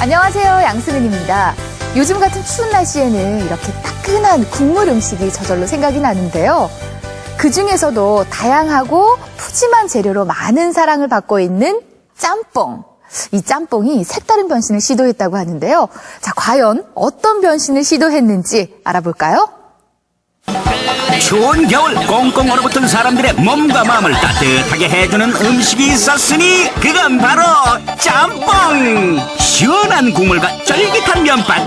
안녕하세요. 양승은입니다. 요즘 같은 추운 날씨에는 이렇게 따끈한 국물 음식이 저절로 생각이 나는데요. 그 중에서도 다양하고 푸짐한 재료로 많은 사랑을 받고 있는 짬뽕. 이 짬뽕이 색다른 변신을 시도했다고 하는데요. 자, 과연 어떤 변신을 시도했는지 알아볼까요? 추운 겨울 꽁꽁 얼어붙은 사람들의 몸과 마음을 따뜻하게 해주는 음식이 있었으니 그건 바로 짬뽕 시원한 국물과 쫄깃한 면발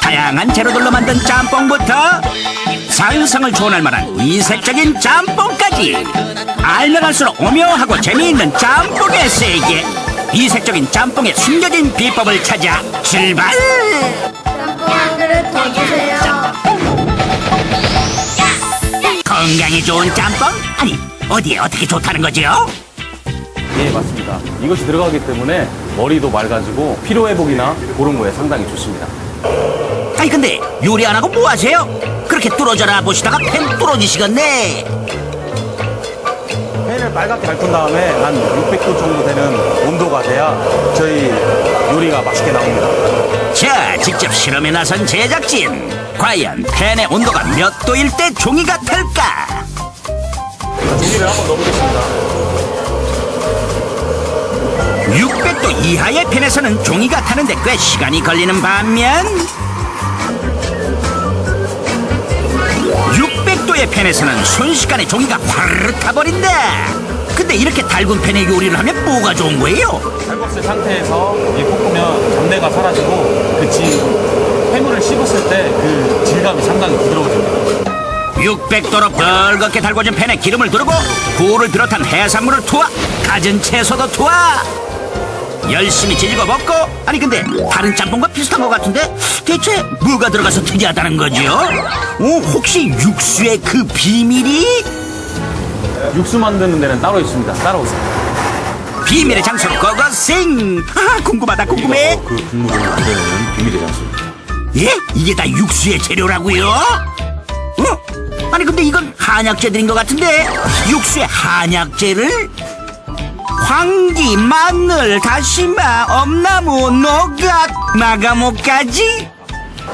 다양한 재료들로 만든 짬뽕부터 상상을 초월할 만한 이색적인 짬뽕까지 알면 알수록 오묘하고 재미있는 짬뽕의 세계 이색적인 짬뽕의 숨겨진 비법을 찾아 출발 짬뽕 한 그릇 더 주세요. 건강에 좋은 짬뽕? 아니 어디에 어떻게 좋다는 거죠? 예, 맞습니다. 이것이 들어가기 때문에 머리도 맑아지고 피로 회복이나 그런 거에 상당히 좋습니다. 아니 근데 요리 안 하고 뭐 하세요? 그렇게 뚫어져라 보시다가 팬 뚫어지시겠네 팬을 빨갛게 밟은 다음에 한 600도 정도 되는 온도가 돼야 저희 요리가 맛있게 나옵니다. 자 직접 실험에 나선 제작진 과연 팬의 온도가 몇 도일 때 종이가 탈까? 종이를 한번 넣어보겠습니다. 600도 이하의 팬에서는 종이가 타는데 꽤 시간이 걸리는 반면 600도의 팬에서는 순식간에 종이가 화르르 타버린다 근데 이렇게 달군 팬에 요리를 하면 뭐가 좋은 거예요? 삶았을 상태에서 이 볶으면 잡내가 사라지고 그 지, 해물을 씹었을 때 그 질감이 상당히 부드러워집니다. 600도로 벌겋게 달궈진 팬에 기름을 두르고 굴을 비롯한 해산물을 투하 가진 채소도 투하 열심히 지지고 먹고 아니 근데 다른 짬뽕과 비슷한 것 같은데 대체 뭐가 들어가서 특이하다는 거죠? 오, 혹시 육수의 그 비밀이 육수 만드는 데는 따로 있습니다. 따라오세요. 비밀의 장소로 고고생 아 궁금하다 궁금해 그 국물을 만드는 비밀의 장소입니다. 예? 이게 다 육수의 재료라고요? 어? 아니 근데 이건 한약재들인 것 같은데 육수에 한약재를? 황기, 마늘, 다시마, 엄나무, 노gat, 마가모까지?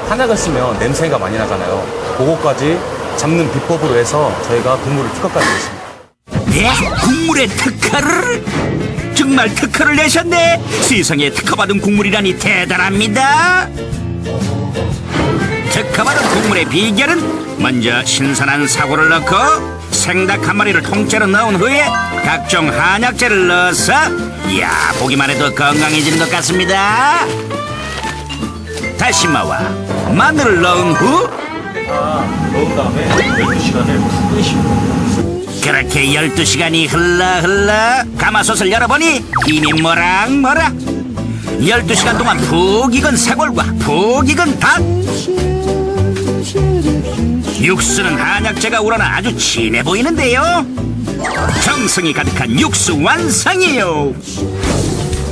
한약을 쓰면 냄새가 많이 나잖아요. 그거까지 잡는 비법으로 해서 저희가 국물을 특허까지 냈습니다. 네? 국물에 특허를? 정말 특허를 내셨네 세상에 특허받은 국물이라니 대단합니다 특허받은 국물의 비결은 먼저 신선한 사고를 넣고 생닭 한 마리를 통째로 넣은 후에 각종 한약재를 넣어서 이야 보기만 해도 건강해지는 것 같습니다. 다시마와 마늘을 넣은 후 넣은 다음에 12시간을 끓이시면 그렇게 12시간이 흘러 흘러 가마솥을 열어보니 이미 모락모락. 12시간 동안 푹 익은 사골과 푹 익은 닭. 육수는 한약재가 우러나 아주 진해 보이는데요 정성이 가득한 육수 완성이에요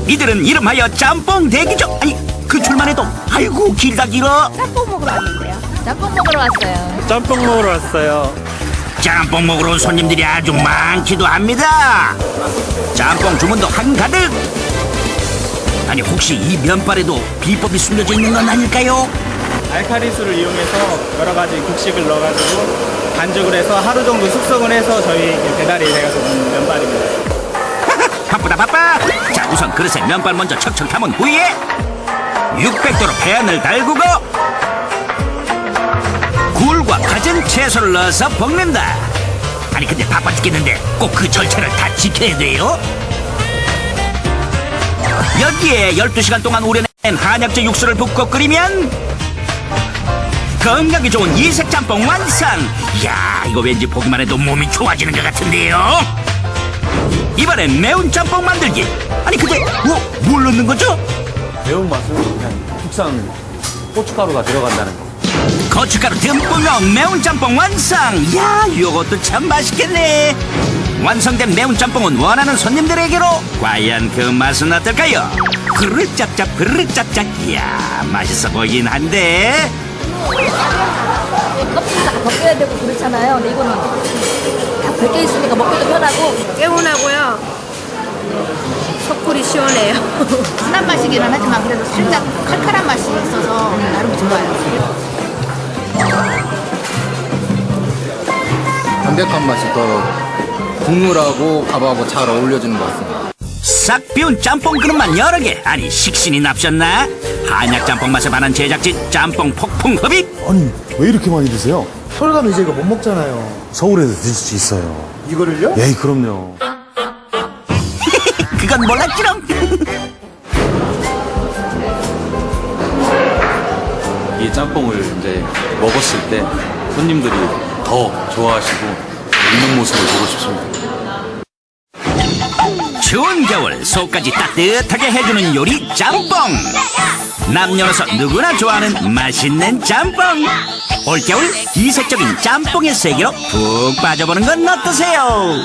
이들은 이름하여 짬뽕 대기죠 아니 그 줄만 해도 아이고 길다 길어 짬뽕 먹으러 왔는데요. 짬뽕 먹으러 왔어요. 짬뽕 먹으러 왔어요. 짬뽕 먹으러 온 손님들이 아주 많기도 합니다. 짬뽕 주문도 한가득. 아니 혹시 이 면발에도 비법이 숨겨져 있는 건 아닐까요? 알카리수를 이용해서 여러 가지 곡식을 넣어가지고 반죽을 해서 하루 정도 숙성을 해서 저희 배달이 돼가지고 온 면발입니다. 바쁘다 바빠. 자 우선 그릇에 면발 먼저 척척 담은 후에 600도로 패안을 달구고 굴과 갖은 채소를 넣어서 볶는다. 아니 근데 바빠 죽겠는데 꼭 그 절차를 다 지켜야 돼요? 여기에 12시간 동안 우려낸 한약재 육수를 붓고 끓이면 건강에 좋은 이색 짬뽕 완성! 이야 이거 왠지 보기만 해도 몸이 좋아지는 것 같은데요? 이번엔 매운 짬뽕 만들기 아니 근데 뭐, 뭘 넣는 거죠? 매운맛은 그냥 국산 고춧가루가 들어간다는 거. 고춧가루 듬뿍 넣은 매운 짬뽕 완성 야 이것도 참 맛있겠네 완성된 매운 짬뽕은 원하는 손님들에게로 과연 그 맛은 어떨까요? 그릇 짭짭 그릇 짭짭 이야 맛있어 보이긴 한데 껍질 다 벗겨야 되고 그렇잖아요. 근데 이거는 다 벗겨 있으니까 먹기도 편하고 개운하고요. 속풀이 시원해요. 순한 맛이기는 하지만 그래도 살짝 칼칼한 맛이 있어서 나름 좋아요. 담백한 맛이 더 국물하고 밥하고 잘 어울려지는 것 같습니다. 싹 비운 짬뽕 그릇만 여러 개 아니 식신이 납셨나? 한약 짬뽕 맛에 반한 제작진 짬뽕 폭풍 흡입 아니 왜 이렇게 많이 드세요? 서울 가면 이제 이거 못 먹잖아요. 서울에도 드실 수 있어요. 이거를요? 예, 그럼요. 그건 몰랐지롱 이 짬뽕을 이제 먹었을 때 손님들이 더 좋아하시고 있는 모습을 보고 싶습니다. 추운 겨울 속까지 따뜻하게 해주는 요리 짬뽕 남녀노소 누구나 좋아하는 맛있는 짬뽕 올겨울 이색적인 짬뽕의 세계로 푹 빠져보는 건 어떠세요?